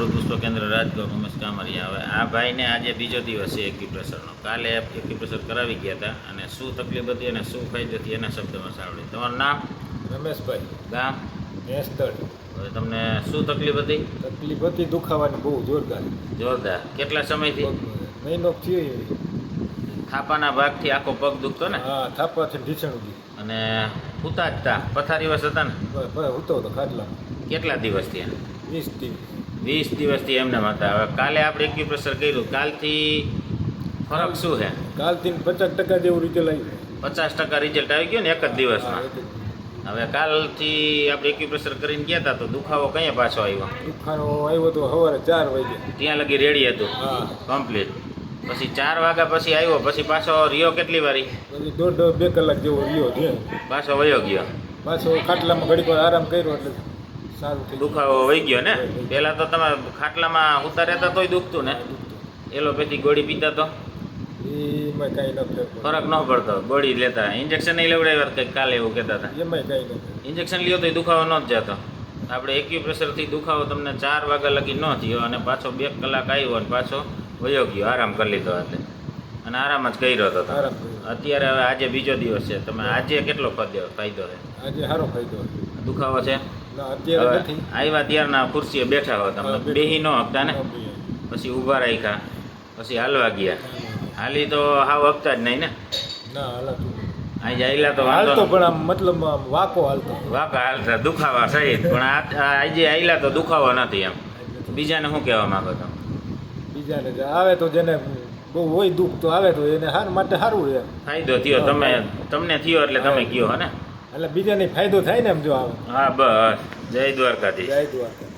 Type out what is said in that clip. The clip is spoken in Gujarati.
અમૃત પુષ્પ કેન્દ્ર રાજકોટ. ઉમેશ કામરિયા હવે આ ભાઈને આજે બીજો દિવસ છે એક્યુપ્રેશરનો. કાલે એક્યુપ્રેશર કરાવી ગયા હતા અને શું તકલીફ હતી અને શું ફાયદો હતી એના શબ્દમાં સાંભળી. તમારું નામ? રમેશભાઈ. ગામ? નેસ્તળ હવે તમને શું તકલીફ હતી? તકલીફ હતી દુખાવાની બહુ જોરદાર. જોરદાર. કેટલા સમયથી? મહિનો થયો થાપાના ભાગથી આખો પગ દુખતો ને? હા થાપાથી ઢીસણ ઉગી અને ઉતા જ તા પથારી વર્ષ હતા ને? ઉતો હતો ખાટલા. કેટલા દિવસથી વીસથી વીસ દિવસથી એમને હતા હવે કાલે આપણે એક્યુપ્રેશર કર્યું. કાલથી ફરક શું છે? કાલથી પચાસ ટકા જેવું રિઝલ્ટ આવ્યું પચાસ ટકા રિઝલ્ટ આવી ગયું ને એક જ દિવસમાં? હવે કાલથી આપણે એક્યુપ્રેશર કરીને ગયા હતા તો દુખાવો ક્યાં પાછો આવ્યો? દુખાવો આવ્યો તો સવારે ચાર વાગે. ત્યાં લગી રેડી હતું? હા. કમ્પ્લીટ પછી ચાર વાગ્યા પછી આવ્યો પછી પાછો રહ્યો કેટલી વારી? પછી દોઢ બે કલાક જેવો રહ્યો પાછો વયો ગયો. પાછો ખાટલામાં ઘડીક આરામ કર્યો એટલે સારું દુખાવો વહી ગયો ને? પહેલાં તો તમે ખાટલામાં ઉતાર્યા તોય દુખતું ને? એલોપેથી ગોળી પીતા તો. ફરક ન પડતો. ગોળી લેતા ઇન્જેક્શન નહીં લેવડાવ્યા કંઈક કાલે એવું કહેતા હતા. ઇન્જેક્શન લ્યો તો દુખાવો ન જ જતો. આપણે એક્યુપ્રેશરથી દુખાવો તમને ચાર વાગ્યા લગી ન થયો અને પાછો બે કલાક આવ્યો અને પાછો વયો ગયો. આરામ કરી લીધો એટલે. અને આરામ જ કર્યો હતો. અત્યારે હવે આજે બીજો દિવસ છે. તમે આજે કેટલો ફાયદો ફાયદો છે? આજે સારો ફાયદો દુખાવો છે? આવ્યા ત્યારના ખુરશીએ બેઠા હો તમે. બેહી ન હકતા ને? પછી ઊભા રાખ્યા પછી હાલવા ગયા. હાલી તો હાવ હકતા જ નહીં ને? ના હાલાતું આજે આયલા તો હાલતો પણ આમ મતલબ વાકો હાલતો. વાકા હાલતા દુખાવા સહિત. પણ આજે આયલા તો દુખાવો નથી એમ. બીજાને શું કહેવા માંગો છો બીજાને આવે તો જેને બહુ હોય દુઃખ તો આવે તો એને હાર માટે સારું રહે. ફાયદો થયો. તમે તમને થયો એટલે તમે કયો હે ને? એટલે બીજાને ફાયદો થાય ને એમ જો આવે. હા બસ. જય દ્વારકાધીશ. જય દ્વારકા